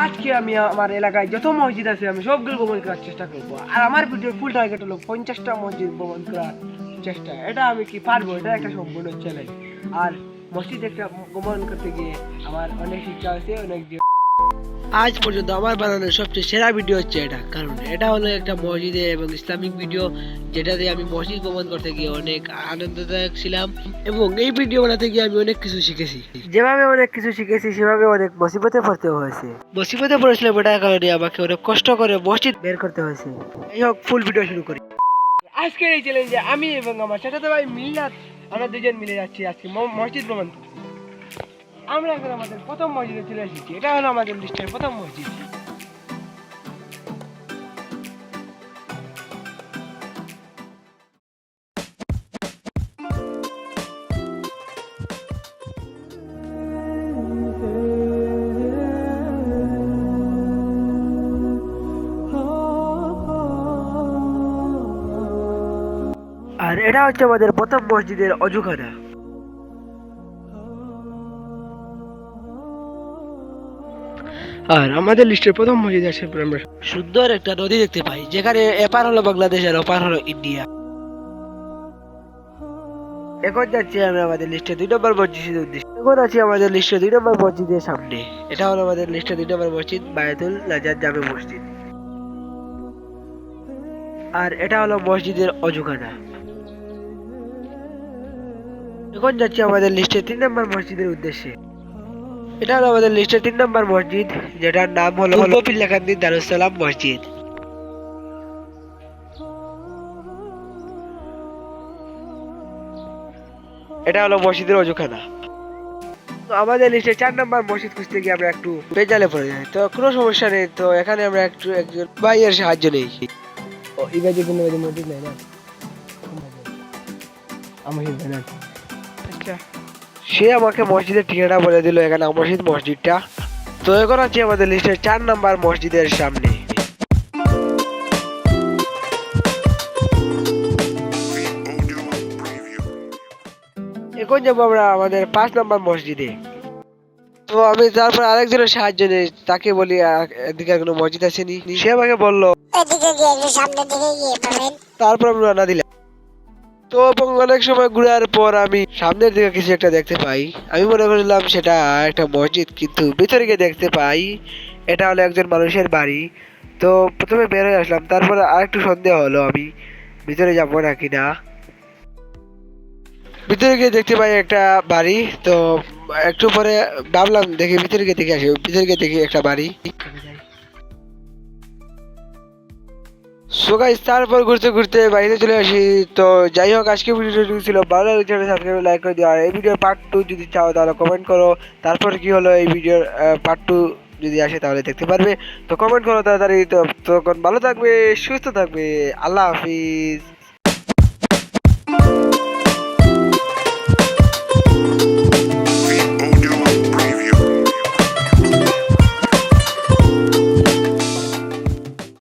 আজকে আমি আমার এলাকায় যত মসজিদ আছে, আমি সবগুলো ভ্রমণ করার চেষ্টা করব। আর আমার ভিডিওর ফুল টার্গেট হলো পঞ্চাশটা মসজিদ ভ্রমণ করার চেষ্টা। এটা আমি কি পারব? এটা একটা সম্পূর্ণ চ্যালেঞ্জ আর মসজিদ একটা ভ্রমণ করতে গিয়ে আমার অনেক ইচ্ছা আছে, অনেক আজ পর্যন্ত আমার বানানো সবচেয়ে সেরা ভিডিও হচ্ছে এটা। কারণ এটা হলো একটা মসজিদের এবং ইসলামিক ভিডিও যেটাতে আমি মসজিদ ভ্রমণ করতে গিয়ে অনেক আনন্দদায়ক ছিলাম এবং এই ভিডিও বানাতে গিয়ে আমি অনেক কিছু শিখেছি। যেভাবে অনেক কিছু শিখেছি সেভাবে অনেক মুসিবতে পড়তে হয়েছে। মুসিবতে পড়েছিলাম এটার কারণে আমাকে অনেক কষ্ট করে মসজিদ বের করতে হয়েছে। এই হোক ফুল ভিডিও শুরু করি। আজকের এই চ্যালেঞ্জে আমি এবং আমার সাথে ভাই মিল্লাত আমরা দুজন মিলে যাচ্ছি আজকে মসজিদ ভ্রমণ। আমরা এখন আমাদের প্রথম মসজিদে চলে এসেছি। এটা হলো আমাদের লিস্টের প্রথম মসজিদ। আর এটা হচ্ছে আমাদের প্রথম মসজিদের অজুখানা। আর আমাদের লিস্টের প্রথম মসজিদ আছে আমরা সুন্দর একটা নদী দেখতে পাই, যেখানে এপার হলো বাংলাদেশ আর ওপার হলো ইন্ডিয়া। এখন যাচ্ছি আমরা আমাদের লিস্টে দুই নম্বর মসজিদের উদ্দেশ্যে। এখন আছি আমাদের লিস্টে দুই নম্বর মসজিদের সামনে। এটা হলো আমাদের লিস্টে দুই নম্বর মসজিদ, বায়তুল নাজার জামে মসজিদ। আর এটা হলো মসজিদের অজুখানা। এখন যাচ্ছি আমাদের লিস্টে তিন নম্বর মসজিদের উদ্দেশ্যে। এটা হলো আমাদের লিস্টে তিন নম্বর মসজিদ যেটার নাম হলো পিল্লাকান্দি দারুসালাম মসজিদ। এটা হলো মসজিদের অজুখানা। তো আমাদের লিস্টে চার নম্বর মসজিদ খুঁজতে গিয়ে আমরা একটু বেজালে পড়ে যাই। তো কোনো সমস্যা নেই তো এখানে আমরা একটু একজন ভাইয়ের সাহায্য নেই। ও ইবাদি কোনো মসজিদ নাই না? আমার আচ্ছা। সে আমাকে মসজিদের ঠিকানা বলে দিল এখানে মসজিদ মসজিদটা। তো এখন আছি আমাদের লিস্টের চার নাম্বার মসজিদের সামনে। এখন যাব আমরা আমাদের পাঁচ নাম্বার মসজিদে। তো আমি তারপর আরেকজনের সাহায্য নেই তাকে বলি এদিকে কোনো মসজিদ আসেনি সে আমাকে বলল তারপর আমি রান্না দিলাম। তো অনেক সময় ঘুরার পর আমি সামনের দিকে কিছু একটা দেখতে পাই। আমি মনে করলাম সেটা একটা মসজিদ, কিন্তু ভিতরে গিয়ে দেখতে পাই এটা হলো একজন মানুষের বাড়ি। তো প্রথমে বের হয়ে আসলাম, তারপর আরেকটু সন্দেহ হলো আমি ভিতরে যাব নাকি না। ভিতরে গিয়ে দেখতে পাই একটা বাড়ি, তো একটু পরে ভাবলাম দেখি ভিতরে গিয়ে দেখে আসি, ভিতরে গিয়ে দেখি একটা বাড়ি। সো গাইস তারপর ঘুরতে ঘুরতে বাইরে চলে আসি। তো যাই হোক, আজকে ভিডিওটি ছিল ভালো লাগে সাবস্ক্রাইব লাইক করে দিও। আর এই ভিডিওর পার্ট টু যদি চাও, তাহলে কমেন্ট করো। তারপর কি হলো এই ভিডিওর পার্ট টু যদি আসে, তাহলে দেখতে পারবে। তো কমেন্ট করো তাড়াতাড়ি। তো তখন ভালো থাকবে, সুস্থ থাকবে। আল্লাহ হাফিজ।